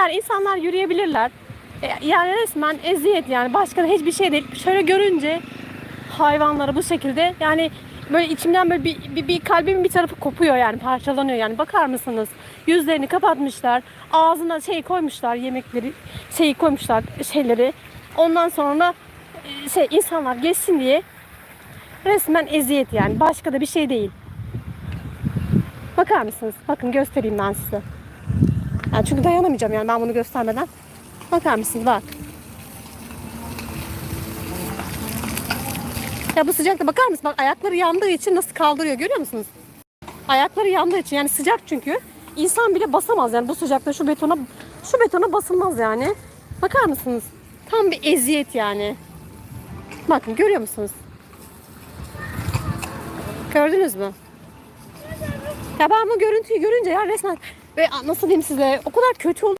Yani insanlar yürüyebilirler. E, Yani resmen eziyet yani. Başka da hiçbir şey değil. Şöyle görünce hayvanları bu şekilde yani böyle içimden böyle bir, bir, bir kalbimin bir tarafı kopuyor yani parçalanıyor yani. Bakar mısınız? Yüzlerini kapatmışlar. Ağzına şey koymuşlar yemekleri şeyi koymuşlar şeyleri. Ondan sonra e, şey insanlar geçsin diye resmen eziyet yani. Başka da bir şey değil. Bakar mısınız? Bakın göstereyim ben size yani çünkü dayanamayacağım yani ben bunu göstermeden bakar mısınız bak Ya bu sıcakta bakar mısın? Bak ayakları yandığı için nasıl kaldırıyor görüyor musunuz? Ayakları yandığı için yani sıcak çünkü. İnsan bile basamaz yani bu sıcakta şu betona şu betona basılmaz yani. Bakar mısınız? Tam bir eziyet yani. Bakın görüyor musunuz? Gördünüz mü? Ya ben bu görüntüyü görünce ya resmen ve nasıl diyeyim size o kadar kötü oldu.